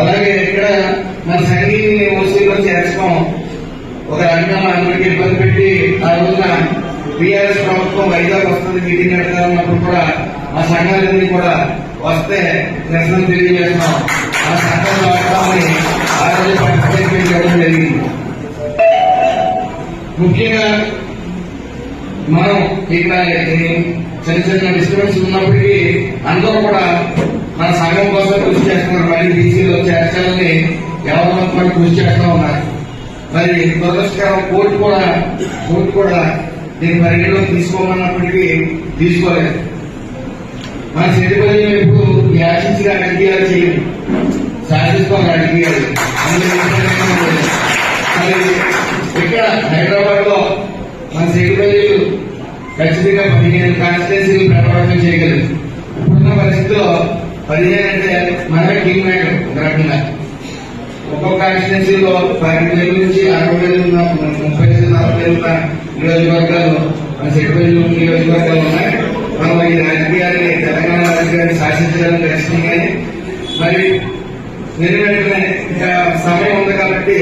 అలాగే ఇక్కడ మన సంగీని ఓసీలో చేర్చడం ఒక రకంగా అందరికి ఇబ్బంది పెట్టి ఆ రోజున బీఆర్ఎస్ ప్రభుత్వం వైజాగ్ వస్తుంది మీటింగ్ పెడతారన్నప్పుడు కూడా మా సంఘాలన్నీ కూడా వస్తే నిరసన తెలియజేస్తున్నాం ఆ సంఘం రావడాన్ని ఆ రోజు పార్టిసిపేట్ చేయడం జరిగింది. ముఖ్యంగా మనం ఇక్కడ చిన్న చిన్న డిస్టర్బెన్స్ ఉన్నప్పటికీ అందరూ కూడా మన సంఘం కోసం కృషి చేస్తున్నారు. మళ్ళీ బీసీలో చేర్చాలని ఎవరి కూడా కృషి చేస్తూ ఉన్నారు? మరి దురదృష్టకరం కోర్టు కూడా కోర్టు కూడా దీని పరిగణలో తీసుకోమన్నప్పటికీ తీసుకోలేదు. మన చెట్టుపల్లి ఇప్పుడు ఈ ఆశించిన రాజకీయాలు చేయాలి సాధిస్తాం రాజకీయాలు ఇక్కడ హైదరాబాద్లో మన సెక్రటరీలు ఖచ్చితంగా పదిహేను కాన్స్టిట్యూన్సీలు ప్రభావితం చేయగలరు ఇప్పుడున్న పరిస్థితిలో పదిహేను అంటే మనమే టీమ్ మేకర్ ఒక రకంగా ఒక్కొక్క కాన్స్టిట్యూన్సీలో పన్నెండు వేల నుంచి అరవై వేలు ఉన్న ముప్పై వేలు నలభై వేలు ఉన్న నియోజకవర్గాలు మన సెక్రటరీలు నియోజకవర్గాలు ఉన్నాయి మనం ఈ రాజకీయాన్ని తెలంగాణ రాజకీయాన్ని శాసించడానికి ప్రయత్నం మరి నేను వెంటనే ఇంకా సమయం ఉంది కాబట్టి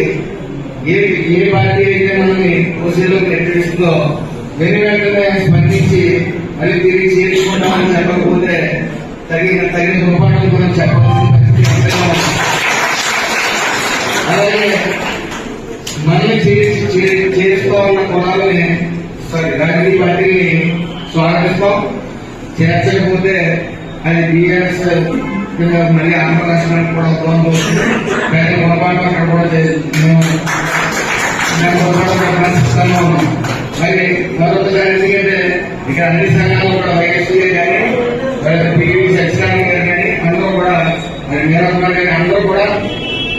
ఏ ఏ పార్టీ అయితే మనల్ని ఓసీలోకి నెట్టిస్తుందో వెను వెంటనే స్పందించి మళ్ళీ తిరిగి చేర్చుకుంటామని చెప్పకపోతే తగిన తగిన గుణపాఠం గురించి చెప్పాల్సిన పరిస్థితి అలాగే మనం చేర్చుకోవాలన్న కులాలని సారీ రాజకీయ పార్టీని స్వాగతిస్తాం. చేర్చకపోతే అది బీఆర్ఎస్ మళ్ళీ ఆంధ్ర రాష్ట్రానికి కూడా దూరం అవుతుంది. కానీ పొరపాటు అక్కడ కూడా చే- మేము పొరపాటు మరి మరొకసారి ఎందుకంటే ఇక్కడ అన్ని సంఘాలు కూడా వైఎస్సీ కానీ పివి సత్యనారాయణ గారు కానీ అందరూ కూడా మరి మీరందరూ అందరూ కూడా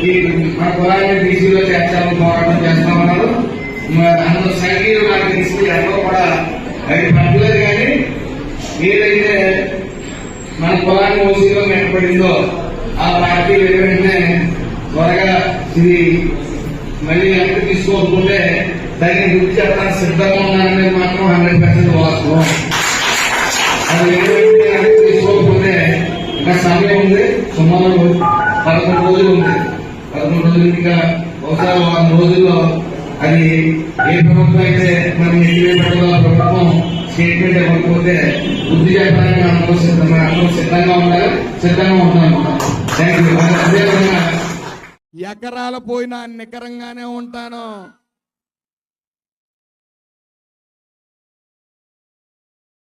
ఈ మన కులాన్ని బీసీలో చేర్చాలని పోరాటం చేస్తా ఉన్నారు. మరి సంఘీయులు నాకు తీసుకుని అందరూ కూడా అది పట్టలేదు కానీ ఏదైతే మన కులాన్ని ఓసీలో మెట్టబడిందో ఆ పార్టీ వెంటనే త్వరగా ఇది మళ్ళీ వెనక్కి తీసుకోకుంటే దాన్ని గుర్తు చెప్పడానికి సిద్ధంగా ఉన్నారనేది మాత్రం హండ్రెడ్ పర్సెంట్ వాస్తవం. పదకొండు రోజులు ఉంది. పదకొండు రోజులు ఇంకా బహుశా వారం రోజుల్లో అది ఏ ప్రభుత్వం అయితే మనం ఎన్నికలు ప్రభుత్వం స్టేట్మెంట్ ఇవ్వకపోతే బుద్ధి చెప్పడానికి అందరూ సిద్ధంగా అందరూ సిద్ధంగా ఉండాలి సిద్ధంగా ఉంటాం థ్యాంక్ యూ అదేవిధంగా ఎకరాల పోయినా నికరంగానే ఉంటాను.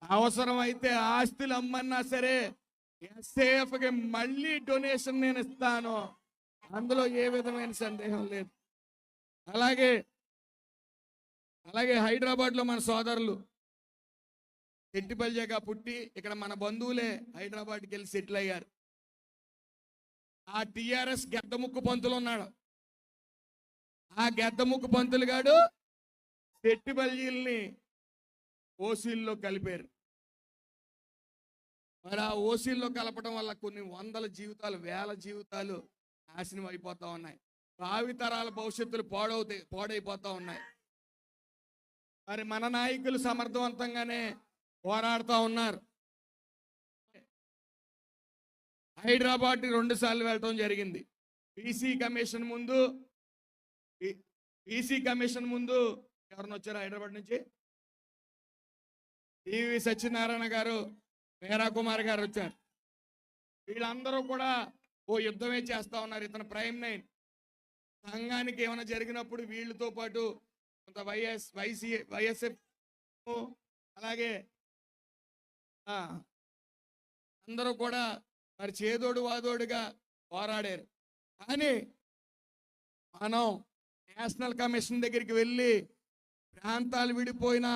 అవసరమైతే ఆస్తులు అమ్మన్నా సరే ఎస్ఏఎఫ్కి మళ్ళీ డొనేషన్ నేను ఇస్తాను. అందులో ఏ విధమైన సందేహం లేదు. అలాగే అలాగే హైదరాబాద్లో మన సోదరులు ఎట్టిపల్లిగా పుట్టి ఇక్కడ మన బంధువులే హైదరాబాద్కి వెళ్ళి సెటిల్ అయ్యారు. ఆ టిఆర్ఎస్ గెద్దముక్కు పంతులు ఉన్నాడు. ఆ గెద్దముక్కు పంతులు గాడు సెట్టిబల్జీల్ని ఓసీల్లో కలిపారు. మరి ఆ ఓసీల్లో కలపడం వల్ల కొన్ని వందల జీవితాలు వేల జీవితాలు నాశనం అయిపోతూ ఉన్నాయి. భావితరాల భవిష్యత్తులు పాడవుతాయి పాడైపోతూ ఉన్నాయి. మరి మన నాయకులు సమర్థవంతంగానే పోరాడుతూ ఉన్నారు. హైదరాబాద్ రెండు సార్లు వెళ్ళటం జరిగింది. బీసీ కమిషన్ ముందు బీసీ కమిషన్ ముందు ఎవరిని వచ్చారు హైదరాబాద్ నుంచి? టివి సత్యనారాయణ గారు వీరాకుమార్ గారు వచ్చారు. వీళ్ళందరూ కూడా ఓ యుద్ధమే చేస్తా ఉన్నారు ఇతను ప్రైమ్ నైన్. సంఘానికి ఏమైనా జరిగినప్పుడు వీళ్ళతో పాటు కొంత వైఎస్ వైసీ వైఎస్ఎఫ్ అలాగే అందరూ కూడా మరి చేదోడు వాదోడుగా పోరాడారు. కానీ మనం నేషనల్ కమిషన్ దగ్గరికి వెళ్ళి ప్రాంతాలు విడిపోయిన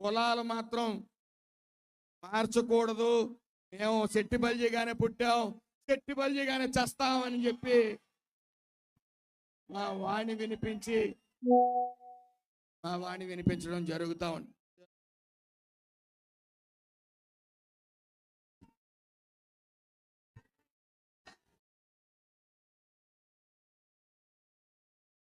కులాలు మాత్రం మార్చకూడదు. మేము చెట్టి బల్జిగానే పుట్టాం. చెట్టి బల్జిగానే చస్తామని చెప్పి మా వాణి వినిపించి మా వాణి వినిపించడం జరుగుతా ఉంది.